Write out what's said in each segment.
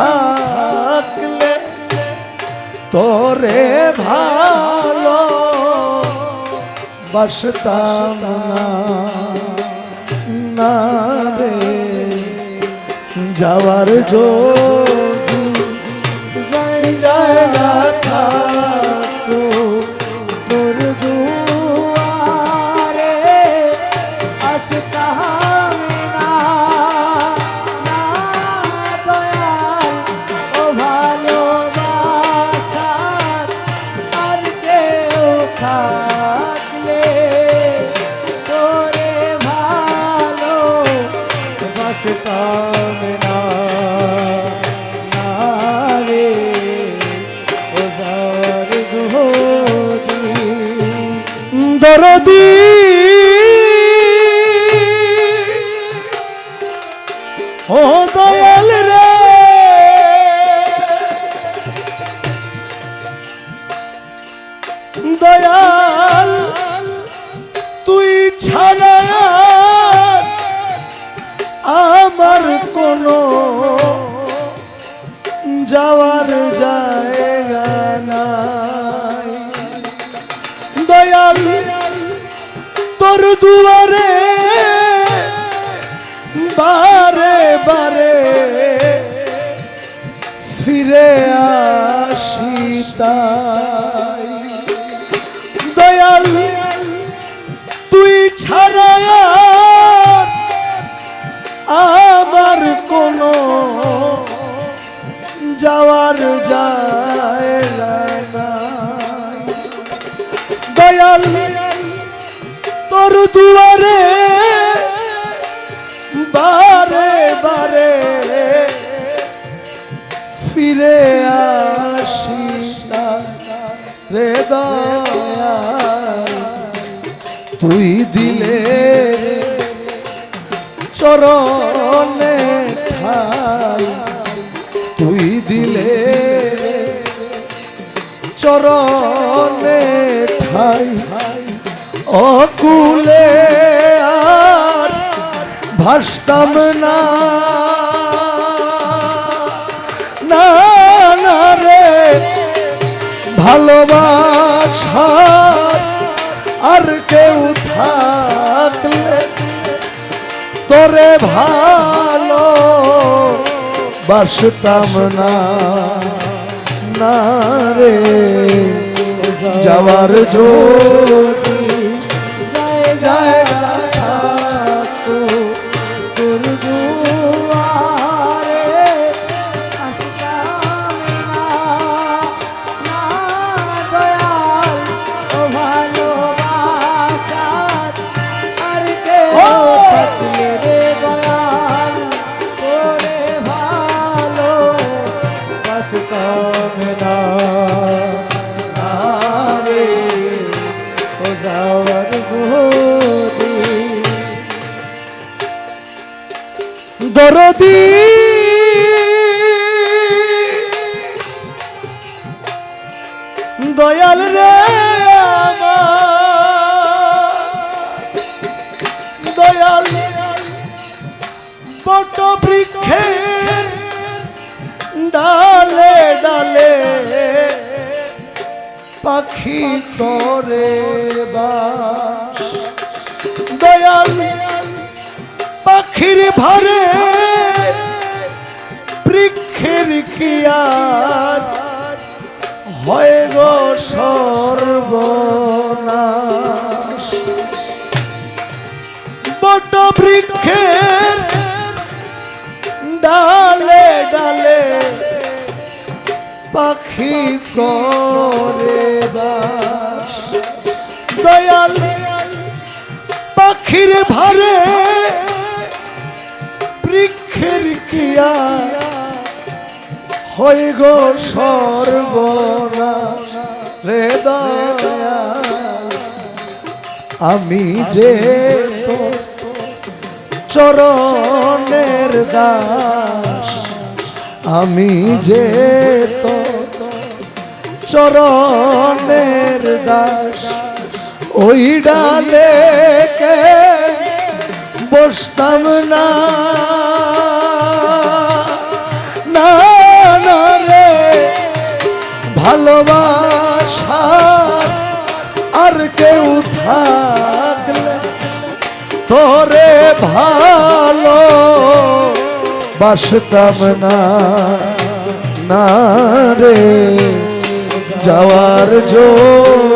থাকলে তোরে ভালো বাসতাম না রে। যাওয়ার জোর যায় না দরদি ও দয়াল রে। দয়াল তুই ছাড়া আমার কোনো যাওয়ার তোর দুয়ারে, বারে বারে ফিরে আসি তাই। দয়াল, তুই ছাড়া আমার কোনো যাওয়ার জায়গা নাই দয়াল দুয়ারে, বারে বারে ফিরে আসি রে দয়াল। তুই দিলে চরণে ঠাই। তুই দিলে চরণে ঠাই। অকুলে আর ভাসতাম না। না রে, ভালোবাসা আর কেউ থাকলে তোরে ভালো বাসতাম না। না রে, যাওয়ার যদি পাখি করে বাস। দয়াল পাখির ভরে বৃক্ষের কিয়ার হয় গো সর্বনাশ। বট বৃক্ষের পাখি করে দয়াল পাখি পাখির ভারে বৃক্ষের কিয়া হই গো সর্বনাশ। রে দয়া আমি যে চরণের দাস, আমি যে তো চরণের দাস। ওই ডালে কে বসতাম না। ভালোবাসা আর কেউ তোরে ভালো বাসতাম না রে। যাওয়ার যদি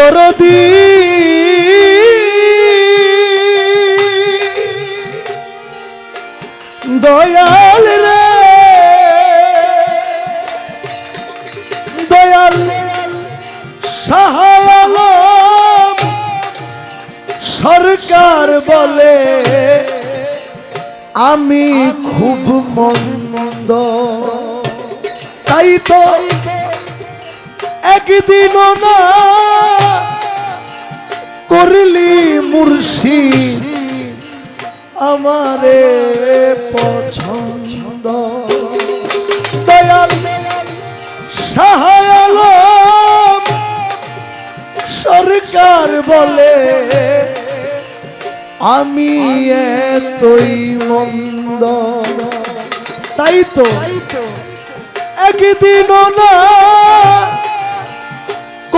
দরদি। দয়াল রে। দয়াল সাহায্য সরকার বলে আমি খুব মন্দ। তাই তো একদিনও না করলি মুর্শিদ। আমারে পছন্দ। দয়াল সাহায্য সরকার বলে, আমি এতই মন্দ। তাই তো, একদিনও না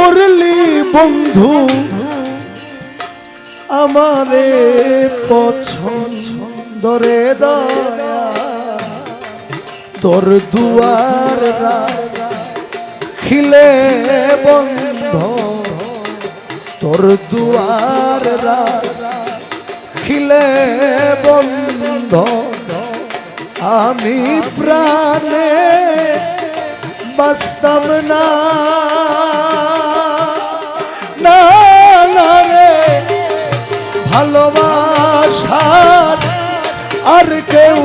করলি বন্ধু? আমারে পছন্দ রে দয়া। তোর দুয়ার খিলে বন্ধ। তোর দুয়ার খিলে বন্ধ। আমি প্রাণে বাস্তব না। ভালোবাসার আর কেউ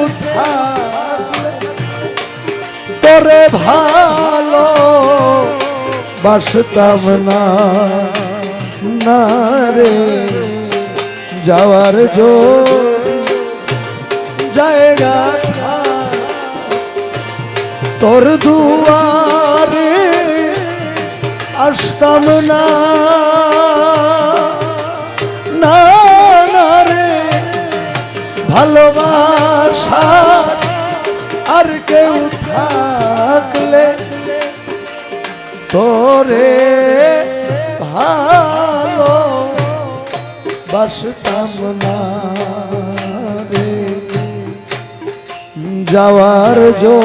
তোরে ভালো বাসতাম না। না রে, যাওয়ার জো জায়গা তোর দুয়ারে আসতাম না। ভালোবাসা আর কেউ থাকলে তোরে ভালো বাসতাম না রে। যাওয়ার জো